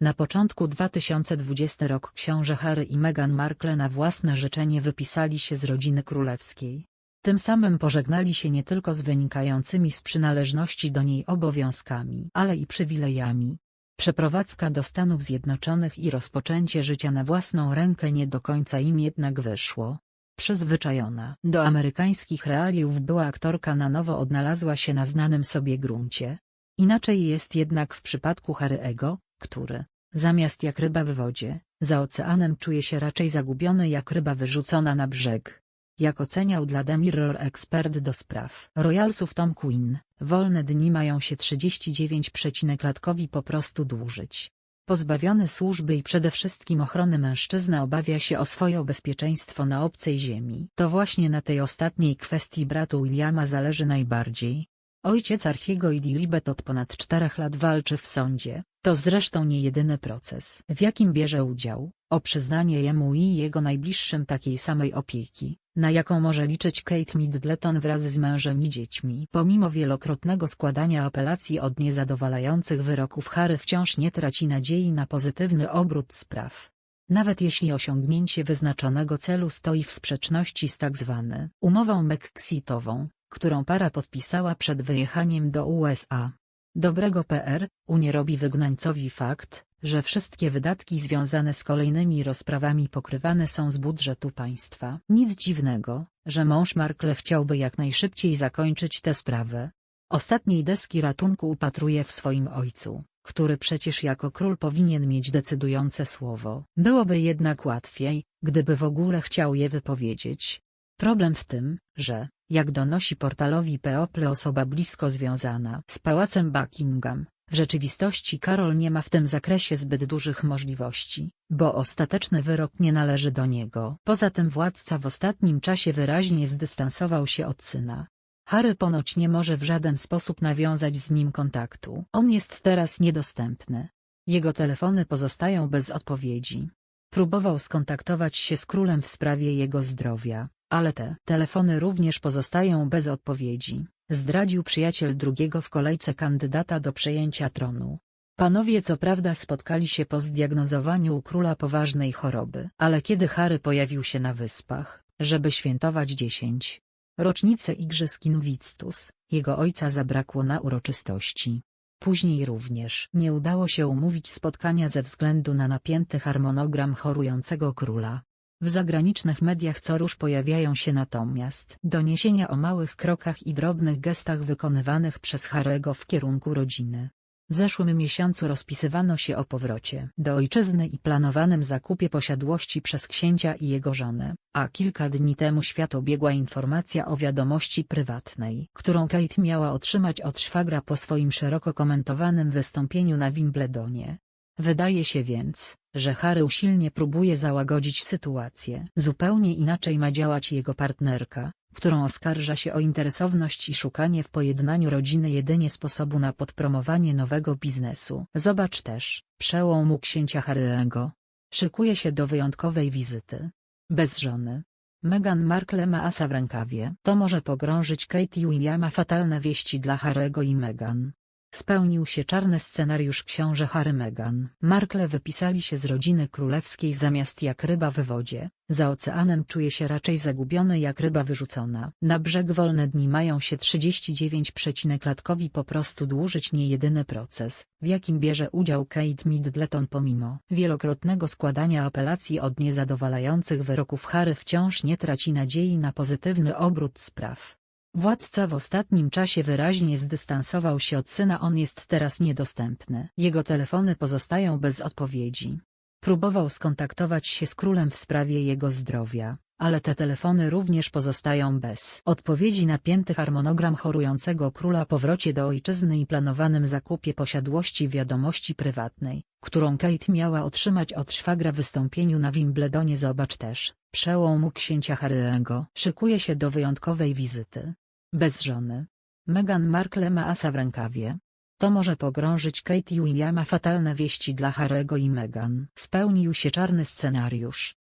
Na początku 2020 rok książę Harry i Meghan Markle na własne życzenie wypisali się z rodziny królewskiej. Tym samym pożegnali się nie tylko z wynikającymi z przynależności do niej obowiązkami, ale i przywilejami. Przeprowadzka do Stanów Zjednoczonych i rozpoczęcie życia na własną rękę nie do końca im jednak wyszło. Przyzwyczajona do amerykańskich realiów była aktorka na nowo odnalazła się na znanym sobie gruncie. Inaczej jest jednak w przypadku Harry'ego, który, zamiast jak ryba w wodzie, za oceanem czuje się raczej zagubiony jak ryba wyrzucona na brzeg. Jak oceniał dla The Mirror ekspert do spraw Royalsów Tom Quinn, wolne dni mają się 39 latkowi po prostu dłużyć. Pozbawiony służby i przede wszystkim ochrony mężczyzna obawia się o swoje bezpieczeństwo na obcej ziemi. To właśnie na tej ostatniej kwestii bratu Williama zależy najbardziej. Ojciec Archiego i Lilibet od ponad czterech lat walczy w sądzie, to zresztą nie jedyny proces, w jakim bierze udział, o przyznanie jemu i jego najbliższym takiej samej opieki, na jaką może liczyć Kate Middleton wraz z mężem i dziećmi. Pomimo wielokrotnego składania apelacji od niezadowalających wyroków Harry wciąż nie traci nadziei na pozytywny obrót spraw. Nawet jeśli osiągnięcie wyznaczonego celu stoi w sprzeczności z tzw. umową Mexitową, którą para podpisała przed wyjechaniem do USA. Dobrego PR, nie robi wygnańcowi fakt, że wszystkie wydatki związane z kolejnymi rozprawami pokrywane są z budżetu państwa. Nic dziwnego, że mąż Markle chciałby jak najszybciej zakończyć tę sprawę. Ostatniej deski ratunku upatruje w swoim ojcu, który przecież jako król powinien mieć decydujące słowo. Byłoby jednak łatwiej, gdyby w ogóle chciał je wypowiedzieć. Problem w tym, że, jak donosi portalowi People osoba blisko związana z pałacem Buckingham, w rzeczywistości Karol nie ma w tym zakresie zbyt dużych możliwości, bo ostateczny wyrok nie należy do niego. Poza tym władca w ostatnim czasie wyraźnie zdystansował się od syna. Harry ponoć nie może w żaden sposób nawiązać z nim kontaktu. On jest teraz niedostępny. Jego telefony pozostają bez odpowiedzi. Próbował skontaktować się z królem w sprawie jego zdrowia, ale te telefony również pozostają bez odpowiedzi, zdradził przyjaciel drugiego w kolejce kandydata do przejęcia tronu. Panowie co prawda spotkali się po zdiagnozowaniu u króla poważnej choroby, ale kiedy Harry pojawił się na wyspach, żeby świętować dziesięć rocznicę Igrzysk Invictus, jego ojca zabrakło na uroczystości. Później również nie udało się umówić spotkania ze względu na napięty harmonogram chorującego króla. W zagranicznych mediach co rusz pojawiają się natomiast doniesienia o małych krokach i drobnych gestach wykonywanych przez Harego w kierunku rodziny. W zeszłym miesiącu rozpisywano się o powrocie do ojczyzny i planowanym zakupie posiadłości przez księcia i jego żonę, a kilka dni temu świat obiegła informacja o wiadomości prywatnej, którą Kate miała otrzymać od szwagra po swoim szeroko komentowanym wystąpieniu na Wimbledonie. Wydaje się więc, że Harry usilnie próbuje załagodzić sytuację. Zupełnie inaczej ma działać jego partnerka, którą oskarża się o interesowność i szukanie w pojednaniu rodziny jedynie sposobu na podpromowanie nowego biznesu. Zobacz też, przełomu księcia Harry'ego. Szykuje się do wyjątkowej wizyty. Bez żony. Meghan Markle ma asa w rękawie. To może pogrążyć Kate i Williama fatalne wieści dla Harry'ego i Meghan. Spełnił się czarny scenariusz książę Harry Meghan. Markle wypisali się z rodziny królewskiej zamiast jak ryba w wodzie, za oceanem czuje się raczej zagubiony jak ryba wyrzucona. Na brzeg wolne dni mają się 39 latkowi po prostu dłużyć nie jedyny proces, w jakim bierze udział Kate Middleton pomimo wielokrotnego składania apelacji od niezadowalających wyroków Harry wciąż nie traci nadziei na pozytywny obrót spraw. Władca w ostatnim czasie wyraźnie zdystansował się od syna on jest teraz niedostępny. Jego telefony pozostają bez odpowiedzi. Próbował skontaktować się z królem w sprawie jego zdrowia, ale te telefony również pozostają bez odpowiedzi napięty harmonogram chorującego króla powrocie do ojczyzny i planowanym zakupie posiadłości wiadomości prywatnej, którą Kate miała otrzymać od szwagra wystąpieniu na Wimbledonie zobacz też, przełomu księcia Harry'ego szykuje się do wyjątkowej wizyty. Bez żony. Meghan Markle ma asa w rękawie. To może pogrążyć Kate i Williama fatalne wieści dla Harego i Meghan. Spełnił się czarny scenariusz.